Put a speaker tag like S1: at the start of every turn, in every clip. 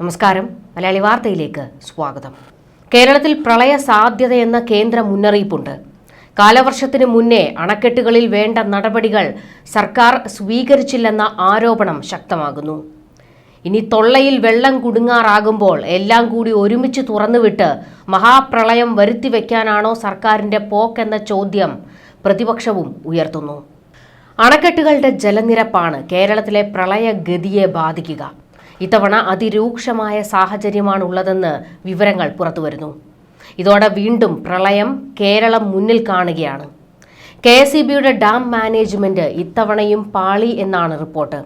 S1: നമസ്കാരം. മലയാളി വാർത്തയിലേക്ക് സ്വാഗതം. കേരളത്തിൽ പ്രളയ സാധ്യതയെന്ന കേന്ദ്ര മുന്നറിയിപ്പുണ്ട്. കാലവർഷത്തിന് മുന്നേ അണക്കെട്ടുകളിൽ വേണ്ട നടപടികൾ സർക്കാർ സ്വീകരിച്ചില്ലെന്ന ആരോപണം ശക്തമാകുന്നു. ഇനി തൊള്ളയിൽ വെള്ളം കുടുങ്ങാറാകുമ്പോൾ എല്ലാം കൂടി ഒരുമിച്ച് തുറന്നുവിട്ട് മഹാപ്രളയം വരുത്തി വരുത്തിവെക്കാനാണോ സർക്കാരിന്റെ പോക്കെന്ന ചോദ്യം പ്രതിപക്ഷവും ഉയർത്തുന്നു. അണക്കെട്ടുകളുടെ ജലനിരപ്പാണ് കേരളത്തിലെ പ്രളയഗതിയെ ബാധിക്കുക. ഇത്തവണ അതിരൂക്ഷമായ സാഹചര്യമാണുള്ളതെന്ന് വിവരങ്ങൾ പുറത്തുവരുന്നു. ഇതോടെ വീണ്ടും പ്രളയം കേരളം മുന്നിൽ കാണുകയാണ്. കെ എസ് ഇ ബിയുടെ ഡാം മാനേജ്മെന്റ് ഇത്തവണയും പാളി എന്നാണ് റിപ്പോർട്ട്.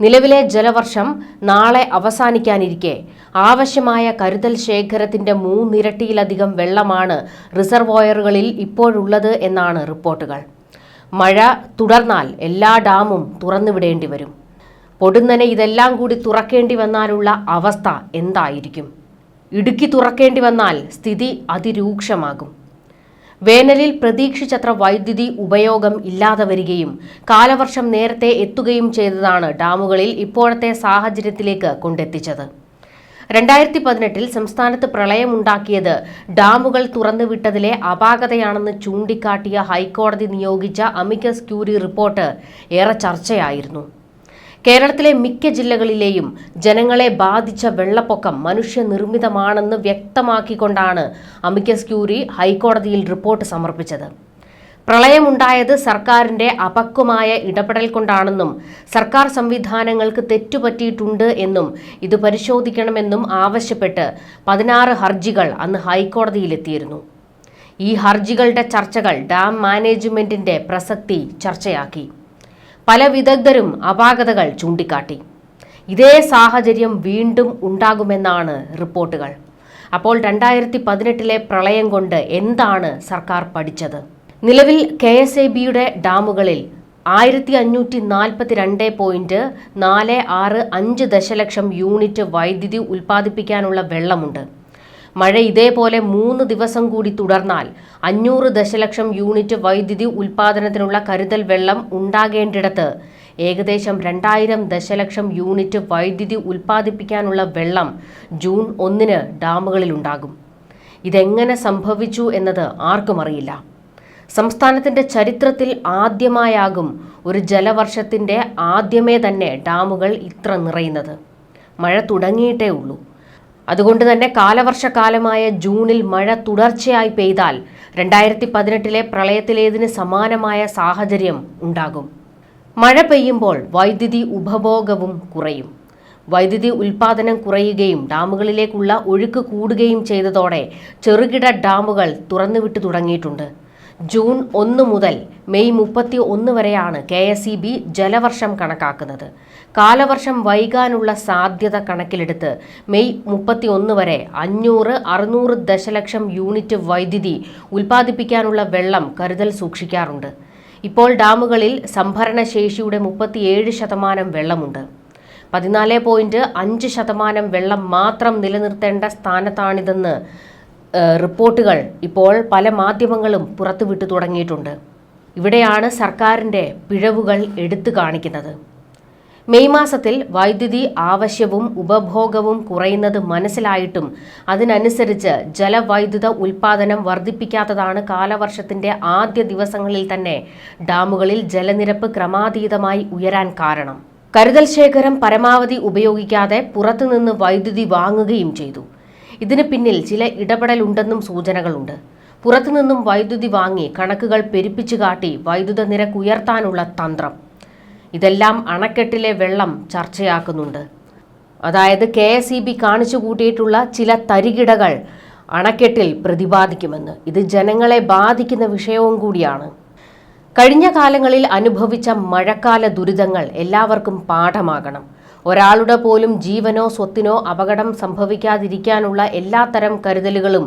S1: നിലവിലെ ജലവർഷം നാളെ അവസാനിക്കാനിരിക്കെ ആവശ്യമായ കരുതൽ ശേഖരത്തിന്റെ മൂന്നിരട്ടിയിലധികം വെള്ളമാണ് റിസർവോയറുകളിൽ ഇപ്പോഴുള്ളത് എന്നാണ് റിപ്പോർട്ടുകൾ. മഴ തുടർന്നാൽ എല്ലാ ഡാമും തുറന്നുവിടേണ്ടി വരും പൊടുന്നനെ ഇതെല്ലാം കൂടി തുറക്കേണ്ടി വന്നാലുള്ള അവസ്ഥ എന്തായിരിക്കും? ഇടുക്കി തുറക്കേണ്ടി വന്നാൽ സ്ഥിതി അതിരൂക്ഷമാകും. വേനലിൽ പ്രതീക്ഷിച്ചത്ര വൈദ്യുതി ഉപയോഗം ഇല്ലാതെ വരികയും കാലവർഷം നേരത്തെ എത്തുകയും ചെയ്തതാണ് ഡാമുകളിൽ ഇപ്പോഴത്തെ സാഹചര്യത്തിലേക്ക് കൊണ്ടെത്തിച്ചത്. രണ്ടായിരത്തി പതിനെട്ടിൽ സംസ്ഥാനത്ത് പ്രളയമുണ്ടാക്കിയത് ഡാമുകൾ തുറന്നുവിട്ടതിലെ അപാകതയാണെന്ന് ചൂണ്ടിക്കാട്ടിയ ഹൈക്കോടതി നിയോഗിച്ച അമിക്കസ് ക്യൂരി റിപ്പോർട്ട് ഏറെ ചർച്ചയായിരുന്നു. കേരളത്തിലെ മിക്ക ജില്ലകളിലെയും ജനങ്ങളെ ബാധിച്ച വെള്ളപ്പൊക്കം മനുഷ്യനിർമ്മിതമാണെന്ന് വ്യക്തമാക്കിക്കൊണ്ടാണ് അമിക്കസ് ക്യൂറി ഹൈക്കോടതിയിൽ റിപ്പോർട്ട് സമർപ്പിച്ചത്. പ്രളയമുണ്ടായത് സർക്കാരിന്റെ അപക്വമായ ഇടപെടൽ കൊണ്ടാണെന്നും സർക്കാർ സംവിധാനങ്ങൾക്ക് തെറ്റുപറ്റിയിട്ടുണ്ട് എന്നും ഇത് പരിശോധിക്കണമെന്നും ആവശ്യപ്പെട്ട് പതിനാറ് ഹർജികൾ അന്ന് ഹൈക്കോടതിയിലെത്തിയിരുന്നു. ഈ ഹർജികളുടെ ചർച്ചകൾ ഡാം മാനേജ്മെന്റിന്റെ പ്രസക്തി ചർച്ചയാക്കി. പല വിദഗ്ധരും അപാകതകൾ ചൂണ്ടിക്കാട്ടി. ഇതേ സാഹചര്യം വീണ്ടും ഉണ്ടാകുമെന്നാണ് റിപ്പോർട്ടുകൾ. അപ്പോൾ രണ്ടായിരത്തി പതിനെട്ടിലെ പ്രളയം കൊണ്ട് എന്താണ് സർക്കാർ പഠിച്ചത്? നിലവിൽ കെ എസ് എ ബിയുടെ ഡാമുകളിൽ ആയിരത്തി അഞ്ഞൂറ്റി നാൽപ്പത്തി രണ്ട് പോയിന്റ് നാല് ആറ് അഞ്ച് ദശലക്ഷം യൂണിറ്റ് വൈദ്യുതി ഉൽപ്പാദിപ്പിക്കാനുള്ള വെള്ളമുണ്ട്. മഴ ഇതേപോലെ മൂന്ന് ദിവസം കൂടി തുടർന്നാൽ അഞ്ഞൂറ് ദശലക്ഷം യൂണിറ്റ് വൈദ്യുതി ഉൽപ്പാദനത്തിനുള്ള കരുതൽ വെള്ളം ഉണ്ടാകേണ്ടിടത്ത് ഏകദേശം രണ്ടായിരം ദശലക്ഷം യൂണിറ്റ് വൈദ്യുതി ഉൽപ്പാദിപ്പിക്കാനുള്ള വെള്ളം ജൂൺ ഒന്നിന് ഡാമുകളിലുണ്ടാകും. ഇതെങ്ങനെ സംഭവിച്ചു എന്നത് ആർക്കും അറിയില്ല. സംസ്ഥാനത്തിന്റെ ചരിത്രത്തിൽ ആദ്യമായാകും ഒരു ജലവർഷത്തിന്റെ ആദ്യമേ തന്നെ ഡാമുകൾ ഇത്ര നിറയുന്നത്. മഴ തുടങ്ങിയിട്ടേ ഉള്ളൂ. അതുകൊണ്ട് തന്നെ കാലവർഷക്കാലമായ ജൂണിൽ മഴ തുടർച്ചയായി പെയ്താൽ രണ്ടായിരത്തി പതിനെട്ടിലെ പ്രളയത്തിലേതിന് സമാനമായ സാഹചര്യം ഉണ്ടാകും. മഴ പെയ്യുമ്പോൾ വൈദ്യുതി ഉപഭോഗവും കുറയും. വൈദ്യുതി ഉൽപാദനം കുറയുകയും ഡാമുകളിലേക്കുള്ള ഒഴുക്ക് കൂടുകയും ചെയ്തതോടെ ചെറുകിട ഡാമുകൾ തുറന്നുവിട്ടു തുടങ്ങിയിട്ടുണ്ട്. ജൂൺ ഒന്ന് മുതൽ മെയ് മുപ്പത്തി ഒന്ന് വരെയാണ് കെ എസ് ഇ ബി ജലവർഷം കണക്കാക്കുന്നത്. കാലവർഷം വൈകാനുള്ള സാധ്യത കണക്കിലെടുത്ത് മെയ് മുപ്പത്തി ഒന്ന് വരെ അഞ്ഞൂറ് അറുന്നൂറ് ദശലക്ഷം യൂണിറ്റ് വൈദ്യുതി ഉൽപ്പാദിപ്പിക്കാനുള്ള വെള്ളം കരുതൽ സൂക്ഷിക്കാറുണ്ട്. ഇപ്പോൾ ഡാമുകളിൽ സംഭരണശേഷിയുടെ മുപ്പത്തിയേഴ് ശതമാനം വെള്ളമുണ്ട്. പതിനാല് പോയിന്റ് അഞ്ച് ശതമാനം വെള്ളം മാത്രം നിലനിർത്തേണ്ട സ്ഥാനത്താണിതെന്ന് റിപ്പോർട്ടുകൾ ഇപ്പോൾ പല മാധ്യമങ്ങളും പുറത്തുവിട്ടു തുടങ്ങിയിട്ടുണ്ട്. ഇവിടെയാണ് സർക്കാരിന്റെ പിഴവുകൾ എടുത്തു കാണിക്കുന്നത്. മെയ് മാസത്തിൽ വൈദ്യുതി ആവശ്യവും ഉപഭോഗവും കുറയുന്നത് മനസ്സിലായിട്ടും അതിനനുസരിച്ച് ജലവൈദ്യുത ഉൽപാദനം വർദ്ധിപ്പിക്കാത്തതാണ് കാലവർഷത്തിന്റെ ആദ്യ ദിവസങ്ങളിൽ തന്നെ ഡാമുകളിൽ ജലനിരപ്പ് ക്രമാതീതമായി ഉയരാൻ കാരണം. കരുതൽ ശേഖരം പരമാവധി ഉപയോഗിക്കാതെ പുറത്തുനിന്ന് വൈദ്യുതി വാങ്ങുകയും ചെയ്തു. ഇതിന് പിന്നിൽ ചില ഇടപെടലുണ്ടെന്നും സൂചനകളുണ്ട്. പുറത്തുനിന്നും വൈദ്യുതി വാങ്ങി കണക്കുകൾ പെരുപ്പിച്ചു കാട്ടി വൈദ്യുത നിരക്ക് ഉയർത്താനുള്ള തന്ത്രം. ഇതെല്ലാം അണക്കെട്ടിലെ വെള്ളം ചർച്ചയാക്കുന്നുണ്ട്. അതായത് കെ എസ് ഇ ബി കാണിച്ചു കൂട്ടിയിട്ടുള്ള ചില തരികിടകൾ അണക്കെട്ടിൽ പ്രതിപാദിക്കുമെന്ന്. ഇത് ജനങ്ങളെ ബാധിക്കുന്ന വിഷയവും കൂടിയാണ്. കഴിഞ്ഞ കാലങ്ങളിൽ അനുഭവിച്ച മഴക്കാല ദുരിതങ്ങൾ എല്ലാവർക്കും പാഠമാകണം. ഒരാളുടെ പോലും ജീവനോ സ്വത്തിനോ അപകടം സംഭവിക്കാതിരിക്കാനുള്ള എല്ലാത്തരം കരുതലുകളും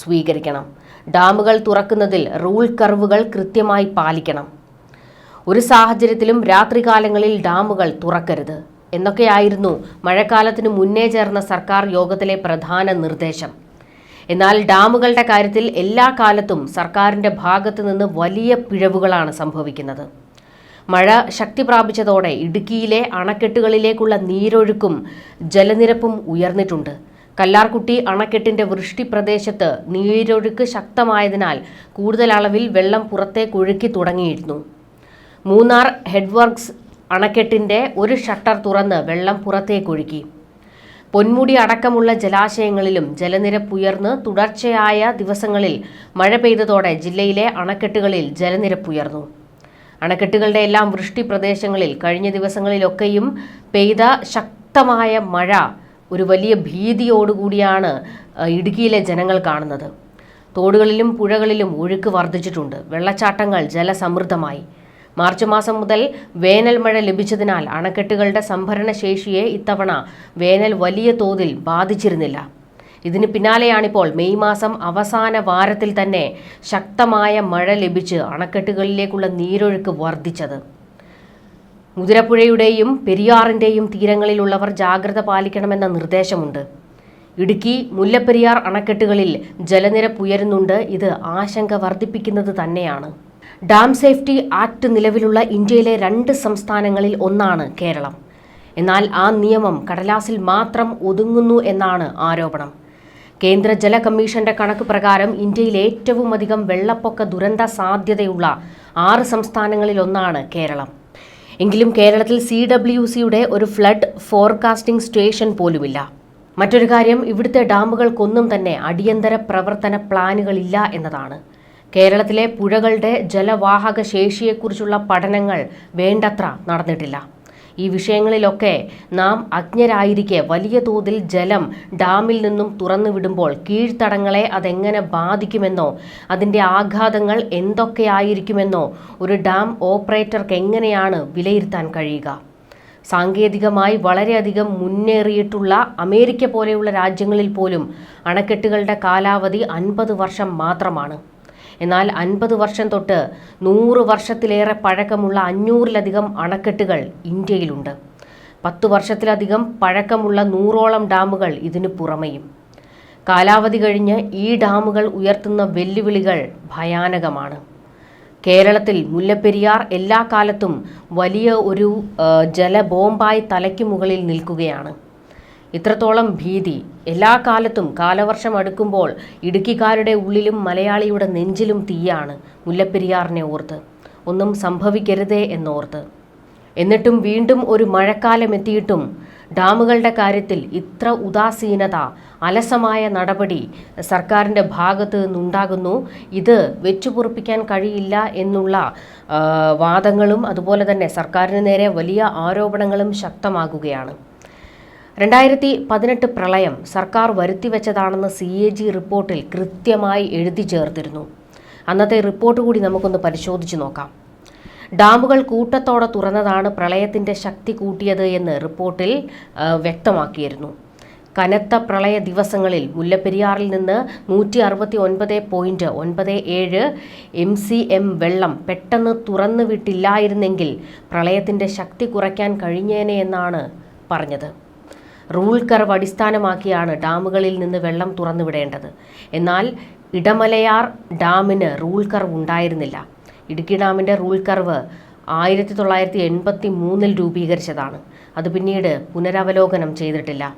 S1: സ്വീകരിക്കണം. ഡാമുകൾ തുറക്കുന്നതിൽ റൂൾ കർവുകൾ കൃത്യമായി പാലിക്കണം. ഒരു സാഹചര്യത്തിലും രാത്രികാലങ്ങളിൽ ഡാമുകൾ തുറക്കരുത്. എന്നൊക്കെയായിരുന്നു മഴക്കാലത്തിന് മുന്നേ ചേർന്ന സർക്കാർ യോഗത്തിലെ പ്രധാന നിർദ്ദേശം. എന്നാൽ ഡാമുകളുടെ കാര്യത്തിൽ എല്ലാ കാലത്തും സർക്കാരിന്റെ ഭാഗത്തു നിന്ന് വലിയ പിഴവുകളാണ് സംഭവിക്കുന്നത്. മഴ ശക്തി പ്രാപിച്ചതോടെ ഇടുക്കിയിലെ അണക്കെട്ടുകളിലേക്കുള്ള നീരൊഴുക്കും ജലനിരപ്പും ഉയർന്നിട്ടുണ്ട്. കല്ലാർകുട്ടി അണക്കെട്ടിന്റെ വൃഷ്ടി പ്രദേശത്ത് നീരൊഴുക്ക് ശക്തമായതിനാൽ കൂടുതൽ അളവിൽ വെള്ളം പുറത്തേക്ക് ഒഴുക്കി തുടങ്ങിയിരുന്നു. മൂന്നാർ ഹെഡ്വർക്സ് അണക്കെട്ടിന്റെ ഒരു ഷട്ടർ തുറന്ന് വെള്ളം പുറത്തേക്കൊഴുക്കി പൊന്മുടി അടക്കമുള്ള ജലാശയങ്ങളിലും ജലനിരപ്പ് ഉയർന്ന് തുടർച്ചയായ ദിവസങ്ങളിൽ മഴ പെയ്തതോടെ ജില്ലയിലെ അണക്കെട്ടുകളിൽ ജലനിരപ്പ് ഉയർന്നു. അണക്കെട്ടുകളുടെ എല്ലാം വൃഷ്ടി പ്രദേശങ്ങളിൽ കഴിഞ്ഞ ദിവസങ്ങളിലൊക്കെയും പെയ്ത ശക്തമായ മഴ ഒരു വലിയ ഭീതിയോടുകൂടിയാണ് ഇടുക്കിയിലെ ജനങ്ങൾ കാണുന്നത്. തോടുകളിലും പുഴകളിലും ഒഴുക്ക് വർദ്ധിച്ചിട്ടുണ്ട്. വെള്ളച്ചാട്ടങ്ങൾ ജലസമൃദ്ധമായി. മാർച്ച് മാസം മുതൽ വേനൽ മഴ ലഭിച്ചതിനാൽ അണക്കെട്ടുകളുടെ സംഭരണ ശേഷിയെ ഇത്തവണ വേനൽ വലിയ തോതിൽ ബാധിച്ചിരുന്നില്ല. ഇതിന് പിന്നാലെയാണിപ്പോൾ മെയ് മാസം അവസാന വാരത്തിൽ തന്നെ ശക്തമായ മഴ ലഭിച്ച് അണക്കെട്ടുകളിലേക്കുള്ള നീരൊഴുക്ക് വർദ്ധിച്ചത്. മുതിരപ്പുഴയുടെയും പെരിയാറിന്റെയും തീരങ്ങളിലുള്ളവർ ജാഗ്രത പാലിക്കണമെന്ന നിർദ്ദേശമുണ്ട്. ഇടുക്കി മുല്ലപ്പെരിയാർ അണക്കെട്ടുകളിൽ ജലനിരപ്പ് ഉയരുന്നുണ്ട്. ഇത് ആശങ്ക വർദ്ധിപ്പിക്കുന്നത് തന്നെയാണ്. ഡാം സേഫ്റ്റി ആക്ട് നിലവിലുള്ള ഇന്ത്യയിലെ രണ്ട് സംസ്ഥാനങ്ങളിൽ ഒന്നാണ് കേരളം. എന്നാൽ ആ നിയമം കടലാസിൽ മാത്രം ഒതുങ്ങുന്നു എന്നാണ് ആരോപണം. കേന്ദ്ര ജല കമ്മീഷന്റെ കണക്ക് പ്രകാരം ഇന്ത്യയിൽ ഏറ്റവും അധികം വെള്ളപ്പൊക്ക ദുരന്ത സാധ്യതയുള്ള ആറ് സംസ്ഥാനങ്ങളിലൊന്നാണ് കേരളം. എങ്കിലും കേരളത്തിൽ സി ഡബ്ല്യു സിയുടെ ഒരു ഫ്ലഡ് ഫോർകാസ്റ്റിംഗ് സ്റ്റേഷൻ പോലുമില്ല. മറ്റൊരു കാര്യം ഇവിടുത്തെ ഡാമുകൾക്കൊന്നും തന്നെ അടിയന്തര പ്രവർത്തന പ്ലാനുകളില്ല എന്നതാണ്. കേരളത്തിലെ പുഴകളുടെ ജലവാഹക ശേഷിയെക്കുറിച്ചുള്ള പഠനങ്ങൾ വേണ്ടത്ര നടന്നിട്ടില്ല. ഈ വിഷയങ്ങളിലൊക്കെ നാം അജ്ഞരായിരിക്കെ വലിയ തോതിൽ ജലം ഡാമിൽ നിന്നും തുറന്നു വിടുമ്പോൾ കീഴ്ത്തടങ്ങളെ അതെങ്ങനെ ബാധിക്കുമെന്നോ അതിന്റെ ആഘാതങ്ങൾ എന്തൊക്കെയായിരിക്കുമെന്നോ ഒരു ഡാം ഓപ്പറേറ്റർക്ക് എങ്ങനെയാണ് വിലയിരുത്താൻ കഴിയുക? സാങ്കേതികമായി വളരെയധികം മുന്നേറിയിട്ടുള്ള അമേരിക്ക പോലെയുള്ള രാജ്യങ്ങളിൽ പോലും അണക്കെട്ടുകളുടെ കാലാവധി അൻപത് വർഷം മാത്രമാണ്. എന്നാൽ അൻപത് വർഷം തൊട്ട് നൂറ് വർഷത്തിലേറെ പഴക്കമുള്ള അഞ്ഞൂറിലധികം അണക്കെട്ടുകൾ ഇന്ത്യയിലുണ്ട്. പത്തു വർഷത്തിലധികം പഴക്കമുള്ള നൂറോളം ഡാമുകൾ ഇതിനു പുറമെയും. കാലാവധി കഴിഞ്ഞ് ഈ ഡാമുകൾ ഉയർത്തുന്ന വെല്ലുവിളികൾ ഭയാനകമാണ്. കേരളത്തിൽ മുല്ലപ്പെരിയാർ എല്ലാ കാലത്തും വലിയ ഒരു ജലബോംബായി തലയ്ക്ക് മുകളിൽ നിൽക്കുകയാണ്. ഇത്രത്തോളം ഭീതി. എല്ലാ കാലത്തും കാലവർഷം അടുക്കുമ്പോൾ ഇടുക്കിക്കാരുടെ ഉള്ളിലും മലയാളിയുടെ നെഞ്ചിലും തീയാണ് മുല്ലപ്പെരിയാറിനെ ഓർത്ത്. ഒന്നും സംഭവിക്കരുതേ എന്നോർത്ത്. എന്നിട്ടും വീണ്ടും ഒരു മഴക്കാലം എത്തിയിട്ടും ഡാമുകളുടെ കാര്യത്തിൽ ഇത്ര ഉദാസീനത അലസമായ നടപടി സർക്കാരിന്റെ ഭാഗത്ത് നിന്നുണ്ടാകുന്നു. ഇത് വെച്ചുപൊറുപ്പിക്കാൻ കഴിയില്ല എന്നുള്ള വാദങ്ങളും അതുപോലെ തന്നെ സർക്കാരിന് നേരെ വലിയ ആരോപണങ്ങളും ശക്തമാകുകയാണ്. രണ്ടായിരത്തി പതിനെട്ട് പ്രളയം സർക്കാർ വരുത്തിവെച്ചതാണെന്ന് സി എ ജി റിപ്പോർട്ടിൽ കൃത്യമായി എഴുതി ചേർത്തിരുന്നു. അന്നത്തെ റിപ്പോർട്ട് കൂടി നമുക്കൊന്ന് പരിശോധിച്ചു നോക്കാം. ഡാമുകൾ കൂട്ടത്തോടെ തുറന്നതാണ് പ്രളയത്തിന്റെ ശക്തി കൂട്ടിയത് എന്ന് റിപ്പോർട്ടിൽ വ്യക്തമാക്കിയിരുന്നു. കനത്ത പ്രളയ ദിവസങ്ങളിൽ മുല്ലപ്പെരിയാറിൽ നിന്ന് നൂറ്റി അറുപത്തി ഒൻപത് പോയിന്റ് ഒൻപത് ഏഴ് എം സി എം വെള്ളം പെട്ടെന്ന് തുറന്നു വിട്ടില്ലായിരുന്നെങ്കിൽ പ്രളയത്തിന്റെ ശക്തി കുറയ്ക്കാൻ കഴിഞ്ഞേനെ എന്നാണ് പറഞ്ഞത്. റൂൾ കർവ് അടിസ്ഥാനമാക്കിയാണ് ഡാമുകളിൽ നിന്ന് വെള്ളം തുറന്നുവിടേണ്ടത്. എന്നാൽ ഇടമലയാർ ഡാമിന് റൂൾ കർവ് ഉണ്ടായിരുന്നില്ല. ഇടുക്കി ഡാമിന്റെ റൂൾ കർവ് ആയിരത്തി തൊള്ളായിരത്തി എൺപത്തി മൂന്നിൽ രൂപീകരിച്ചതാണ്. അത് പിന്നീട് പുനരവലോകനം ചെയ്തിട്ടില്ല.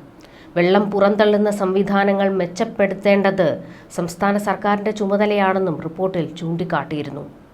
S1: വെള്ളം പുറന്തള്ളുന്ന സംവിധാനങ്ങൾ മെച്ചപ്പെടുത്തേണ്ടത് സംസ്ഥാന സർക്കാരിന്റെ ചുമതലയാണെന്നും റിപ്പോർട്ടിൽ ചൂണ്ടിക്കാട്ടിയിരുന്നു.